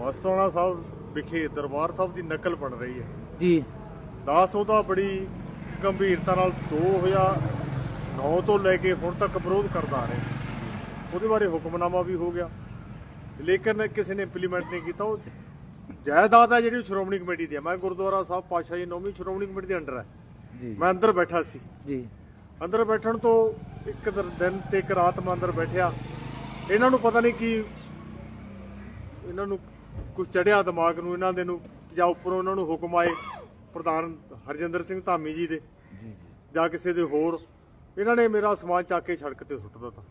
ਮਸਤਾਨਾ ਸਾਹਿਬ ਵਿਖੇ ਦਰਬਾਰ ਸਾਹਿਬ ਦੀ ਨਕਲ ਬਣ ਰਹੀ ਹੈ। ਜੀ। ਦਾਸ ਉਹਦਾ ਬੜੀ ਗੰਭੀਰਤਾ ਨਾਲ 2009 ਤੋਂ ਲੈ ਕੇ ਹੁਣ ਤੱਕ ਵਿਰੋਧ ਕਰਦਾ ਆ ਰਿਹਾ। ਉਹਦੇ ਬਾਰੇ ਹੁਕਮਨਾਮਾ ਵੀ ਹੋ ਗਿਆ। ਲੇਕਿਨ ਕਿਸੇ ਨੇ ਇੰਪਲੀਮੈਂਟ ਨਹੀਂ ਕੀਤਾ। ਉਹ ਜਾਇਦਾਦ ਹੈ ਜਿਹੜੀ ਸ਼੍ਰੋਮਣੀ ਕਮੇਟੀ ਦੀ ਹੈ। ਮੈਂ ਗੁਰਦੁਆਰਾ ਸਾਹਿਬ ਪਾਤਸ਼ਾਹੀ ਨੌਵੀਂ ਸ਼੍ਰੋਮਣੀ ਕਮੇਟੀ ਦੇ ਅੰਡਰ ਹੈ। ਜੀ। ਮੈਂ ਅੰਦਰ ਬੈਠਾ ਸੀ। ਜੀ। ਅੰਦਰ ਬੈਠਣ ਤੋਂ ਇੱਕ ਦਿਨ ਤੇ ਇੱਕ ਰਾਤ ਮੈਂ ਅੰਦਰ ਬੈਠਿਆ। ਇਹਨਾਂ ਨੂੰ ਪਤਾ ਨਹੀਂ ਕੀ ਇਹਨਾਂ ਨੂੰ ਕੁਝ ਚੜਿਆ ਦਿਮਾਗ ਨੂੰ ਇਹਨਾਂ ਦੇ ਨੂੰ ਜਾਂ ਉੱਪਰੋਂ ਇਹਨਾਂ ਨੂੰ ਹੁਕਮ ਆਏ ਪ੍ਰਧਾਨ ਹਰਜਿੰਦਰ ਸਿੰਘ ਧਾਮੀ ਜੀ ਦੇ ਜੀ ਜਾਂ। ਕਿਸੇ ਦੇ ਹੋਰ ਇਹਨਾਂ ਨੇ ਮੇਰਾ ਸਮਾਨ ਚੱਕ ਕੇ ਸੜਕ ਤੇ ਸੁੱਟ ਦਿੱਤਾ।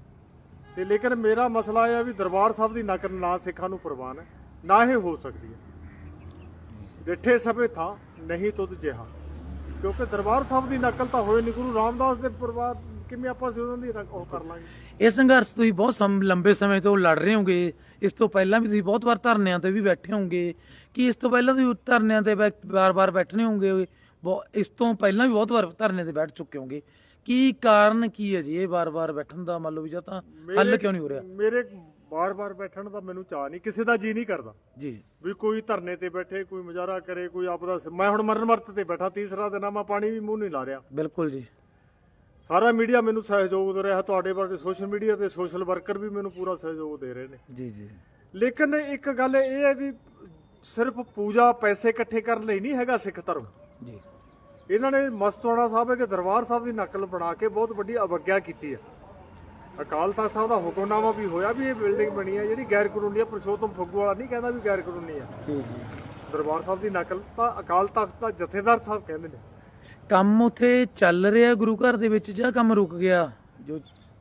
ਤੇ ਲੇਕਿਨ ਮੇਰਾ ਮਸਲਾ ਇਹ ਹੈ ਵੀ ਦਰਬਾਰ ਸਾਹਿਬ ਦੀ ਨਕਲ ਨਾ ਸਿੱਖਾਂ ਨੂੰ ਪ੍ਰਵਾਨ ਹੈ ਨਾ ਇਹ ਹੋ ਸਕਦੀ ਹੈ। ਡਿੱਠੇ ਸਭੇ ਥਾ ਨਹੀਂ ਤੁਧ ਜਿਹਾ ਕਿਉਂਕਿ ਦਰਬਾਰ ਸਾਹਿਬ ਦੀ ਨਕਲ ਤਾਂ ਹੋਏ ਨਹੀਂ ਗੁਰੂ ਰਾਮਦਾਸ ਦੇ ਪਰਿਵਾਰ ਕਿਵੇਂ ਆਪਾਂ ਉਹਨਾਂ ਦੀ ਉਹ ਕਰ ਲਾਂਗੇ? ਇਹ ਸੰਘਰਸ਼ ਤੁਸੀਂ ਬਹੁਤ ਸਮ ਲੰਬੇ ਸਮੇਂ ਤੋਂ ਲੜ ਰਹੇ ਹੋਗੇ। ਇਸ ਤੋਂ ਪਹਿਲਾਂ ਵੀ ਤੁਸੀਂ ਬਹੁਤ ਵਾਰ ਧਰਨਿਆਂ ਤੇ ਵੀ ਬੈਠੇ ਹੋਗੇ। ਕਿ ਇਸ ਤੋਂ ਪਹਿਲਾਂ ਤੁਸੀਂ ਧਰਨਿਆਂ ਤੇ ਵਾਰ-ਵਾਰ ਬੈਠਣੇ ਹੋਗੇ? ਇਸ ਤੋਂ ਪਹਿਲਾਂ ਵੀ ਬਹੁਤ ਵਾਰ ਧਰਨੇ ਤੇ ਬੈਠ ਚੁੱਕੇ ਹੋਗੇ। ਕੀ ਕਾਰਨ ਕੀ ਹੈ ਜੀ ਇਹ ਵਾਰ-ਵਾਰ ਬੈਠਣ ਦਾ? ਮੰਨ ਲਓ ਵੀ ਜਾਂ ਤਾਂ ਹੱਲ ਮੇਰੇ- ਕਿਉਂ ਨਹੀਂ ਹੋ ਰਿਹਾ? ਮੇਰੇ ਬਾਰ-ਬਾਰ ਬੈਠਣ ਦਾ ਮੈਨੂੰ ਚਾਹ ਨਹੀਂ ਕਿਸੇ ਦਾ ਜੀ ਨਹੀਂ ਕਰਦਾ। ਜੀ। ਵੀ ਕੋਈ ਧਰਨੇ ਤੇ ਬੈਠੇ ਕੋਈ ਮੁਜ਼ਾਹਰਾ ਕਰੇ ਕੋਈ ਆਪਦਾ ਸ- ਮੈਂ ਹੁਣ ਮਰਨ ਮਰਤ ਤੇ ਬੈਠਾ ਤੀਸਰਾ ਦਿਨ ਆ ਮੈਂ ਪਾਣੀ ਵੀ ਮੂੰਹ ਨਹੀਂ ਲਾ ਰਿਹਾ। ਬਿਲਕੁਲ ਜੀ। ਸਾਰਾ ਮੀਡੀਆ ਮੈਨੂੰ ਸਹਿਯੋਗ ਦੇ ਰਿਹਾ ਤੁਹਾਡੇ ਬਾਰੇ ਸੋਸ਼ਲ ਮੀਡੀਆ ਤੇ ਸੋਸ਼ਲ ਵਰਕਰ ਵੀ ਮੈਨੂੰ ਪੂਰਾ ਸਹਿਯੋਗ ਦੇ ਰਹੇ ਨੇ। ਜੀ ਜੀ। ਲੇਕਿਨ ਇੱਕ ਗੱਲ ਇਹ ਹੈ ਵੀ ਸਿਰਫ ਪੂਜਾ ਪੈਸੇ ਇਕੱਠੇ ਕਰਨ ਲਈ ਨਹੀਂ ਹੈਗਾ ਸਿੱਖ ਧਰਮ। ਜੀ। ਇਹਨਾਂ ਨੇ ਮਸਤਵਾੜਾ ਸਾਹਿਬ ਦੇ ਦਰਬਾਰ ਸਾਹਿਬ ਦੀ ਨਕਲ ਬਣਾ ਕੇ ਬਹੁਤ ਵੱਡੀ ਅਵਗਿਆ ਕੀਤੀ ਹੈ। ਅਕਾਲ ਤਖਤ ਸਾਹਿਬ ਦਾ ਹੁਕਮਨਾਮਾ ਵੀ ਹੋਇਆ ਵੀ ਇਹ ਬਿਲਡਿੰਗ ਬਣੀ ਹੈ ਜਿਹੜੀ ਗੈਰ ਕਾਨੂੰਨੀ ਹੈ ਪ੍ਰਸ਼ੋਤਮ ਫੱਗੂ ਵਾਲਾ ਨਹੀਂ ਕਹਿੰਦਾ ਵੀ ਗੈਰ ਕਾਨੂੰਨੀ ਹੈ। ਜੀ ਜੀ। ਦਰਬਾਰ ਸਾਹਿਬ ਦੀ ਨਕਲ ਤਾਂ ਅਕਾਲ ਤਖਤ ਦਾ ਜਥੇਦਾਰ ਸਾਹਿਬ ਕਹਿੰਦੇ ਨੇ। ਕੰਮ ਉਥੇ ਚੱਲ ਰਿਹਾ ਗੁਰੂ ਘਰ ਦੇ ਵਿੱਚ ਜਾਂ ਕੰਮ ਰੁਕ ਗਿਆ? ਜੋ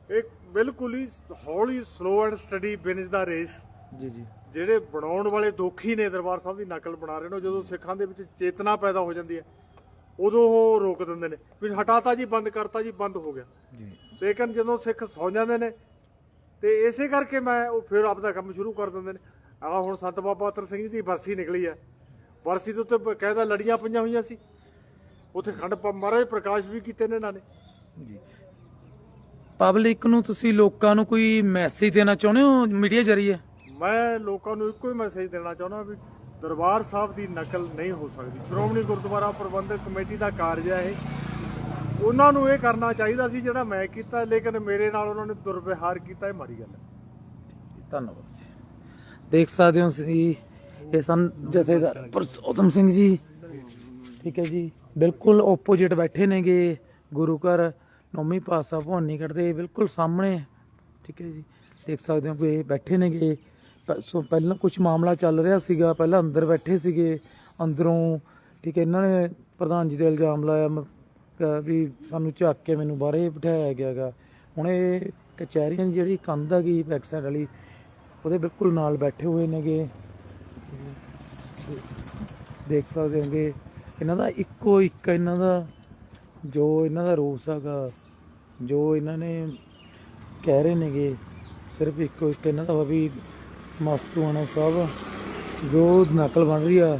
ਇਹ ਬਿਲਕੁਲ ਹੀ ਹੌਲੀ slow and steady wins the race ਜੀ ਜੀ। ਜਿਹੜੇ ਬਣਾਉਣ ਵਾਲੇ ਦੋਖੀ ਨੇ ਦਰਬਾਰ ਸਾਹਿਬ ਦੀ ਨਕਲ ਬਣਾ ਰਹੇ ਨੇ ਜਦੋਂ ਸਿੱਖਾਂ ਦੇ ਵਿੱਚ ਚੇਤਨਾ ਪੈਦਾ ਹੋ ਜਾਂਦੀ ਹੈ ਉਦੋਂ ਉਹ ਰੋਕ ਦਿੰਦੇ ਨੇ। ਵੀ ਹਟਾਤਾ ਜੀ ਬੰਦ ਕਰਤਾ ਜੀ ਬੰਦ ਹੋ ਗਿਆ। ਜੀ। ਲੇਕਿਨ ਜਦੋਂ ਸਿੱਖ ਸੌ ਜਾਂਦੇ ਨੇ ਤੇ ਇਸੇ ਕਰਕੇ ਮੈਂ ਉਹ ਫਿਰ ਆਪਦਾ ਕੰਮ ਸ਼ੁਰੂ ਕਰ ਦਿੰਦੇ ਨੇ। ਆ ਹੁਣ ਸੰਤ ਬਾਬਾ ਅਤਰ ਸਿੰਘ ਜੀ ਦੀ ਬਰਸੀ ਨਿਕਲੀ ਹੈ। ਬਰਸੀ ਦੇ ਉੱਤੇ ਕਾਇਦਾ ਲੜੀਆਂ ਪਈਆਂ ਹੋਈਆਂ ਸੀ। ਉੱਥੇ ਖੰਡ ਪ- ਮਹਾਰਾਜ ਪ੍ਰਕਾਸ਼ ਵੀ ਕੀਤੇ ਨੇ ਇਹਨਾਂ ਨੇ। ਜੀ। ਪਬਲਿਕ ਨੂੰ ਤੁਸੀਂ ਲੋਕਾਂ ਨੂੰ ਕੋਈ ਮੈਸੇਜ ਦੇਣਾ ਚਾਹੁੰਦੇ ਹੋ ਮੀਡੀਆ ਜਰੀਏ? ਮੈਂ ਲੋਕਾਂ ਨੂੰ ਇੱਕੋ ਹੀ ਮੈਸੇਜ ਦੇਣਾ ਚਾਹੁੰਦਾ ਵੀ ਦਰਬਾਰ ਸਾਹਿਬ ਦੀ ਨਕਲ ਨਹੀਂ ਹੋ ਸਕਦੀ। ਸ਼੍ਰੋਮਣੀ ਗੁਰਦੁਆਰਾ ਪ੍ਰਬੰਧਕ ਕਮੇਟੀ ਦਾ ਕਾਰਜ ਹੈ ਇਹ। ਉਹਨਾਂ ਨੂੰ ਇਹ ਕਰਨਾ ਚਾਹੀਦਾ ਸੀ ਜਿਹੜਾ ਮੈਂ ਕੀਤਾ ਲੇਕਿਨ ਮੇਰੇ ਨਾਲ ਉਹਨਾਂ ਨੇ ਦੁਰਵਿਹਾਰ ਕੀਤਾ ਇਹ ਮਾੜੀ ਗੱਲ ਹੈ। ਧੰਨਵਾਦ ਜੀ। ਦੇਖ ਸਕਦੇ ਹੋ ਤੁਸੀਂ ਇਹ ਸਨ ਜਥੇਦਾਰ ਪਰਸੋਤਮ ਸਿੰਘ ਜੀ। ਠੀਕ ਹੈ ਜੀ। ਬਿਲਕੁਲ ਆਪੋਜੀਟ ਬੈਠੇ ਨੇਗੇ ਗੁਰੂ ਘਰ। ਨੌਵੀਂ ਪਾਸਾ ਭਵਾਨੀਗੜ੍ਹ ਦੇ ਬਿਲਕੁਲ ਸਾਹਮਣੇ। ਠੀਕ ਹੈ ਜੀ। ਦੇਖ ਸਕਦੇ ਹੋ ਕਿ ਇਹ ਬੈਠੇ ਨੇਗੇ। ਸੋ ਪਹਿਲਾਂ ਕੁਝ ਮਾਮਲਾ ਚੱਲ ਰਿਹਾ ਸੀਗਾ। ਪਹਿਲਾਂ ਅੰਦਰ ਬੈਠੇ ਸੀਗੇ। ਅੰਦਰੋਂ, ਠੀਕ ਹੈ, ਇਹਨਾਂ ਨੇ ਪ੍ਰਧਾਨ ਜੀ ਦੇ ਇਲਜ਼ਾਮ ਲਾਇਆ। ਮ- ਵੀ ਸਾਨੂੰ ਝੱਕ ਕੇ ਮੈਨੂੰ ਬਾਹਰੇ ਬਿਠਾਇਆ ਗਿਆਗਾ ਹੁਣ ਇਹ ਕਚਹਿਰੀਆਂ ਦੀ ਜਿਹੜੀ ਕੰਧ ਹੈਗੀ ਬੈਕ ਸਾਈਡ ਵਾਲੀ, ਉਹਦੇ ਬਿਲਕੁਲ ਨਾਲ ਬੈਠੇ ਹੋਏ ਨੇਗੇ। ਦੇਖ ਸਕਦੇ ਹੋਗੇ। ਇਹਨਾਂ ਦਾ ਇੱਕੋ ਇੱਕ ਇਹਨਾਂ ਦਾ, ਜੋ ਇਹਨਾਂ ਦਾ ਰੋਸ ਹੈਗਾ, ਜੋ ਇਹਨਾਂ ਨੇ ਕਹਿ ਰਹੇ ਨੇਗੇ, ਸਿਰਫ ਇੱਕੋ ਇੱਕ ਇਹਨਾਂ ਦਾ ਵਾ ਵੀ ਮਸਤੂਆਣਾ ਸਾਹਿਬ ਜੋ ਨਕਲ ਬਣ ਰਹੀ ਆ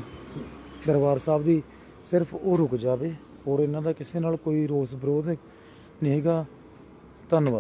ਦਰਬਾਰ ਸਾਹਿਬ ਦੀ, ਸਿਰਫ ਉਹ ਰੁਕ ਜਾਵੇ, ਹੋਰ ਇਹਨਾਂ ਦਾ ਕਿਸੇ ਨਾਲ ਕੋਈ ਰੋਸ ਵਿਰੋਧ ਨਹੀਂ ਹੈਗਾ। ਧੰਨਵਾਦ।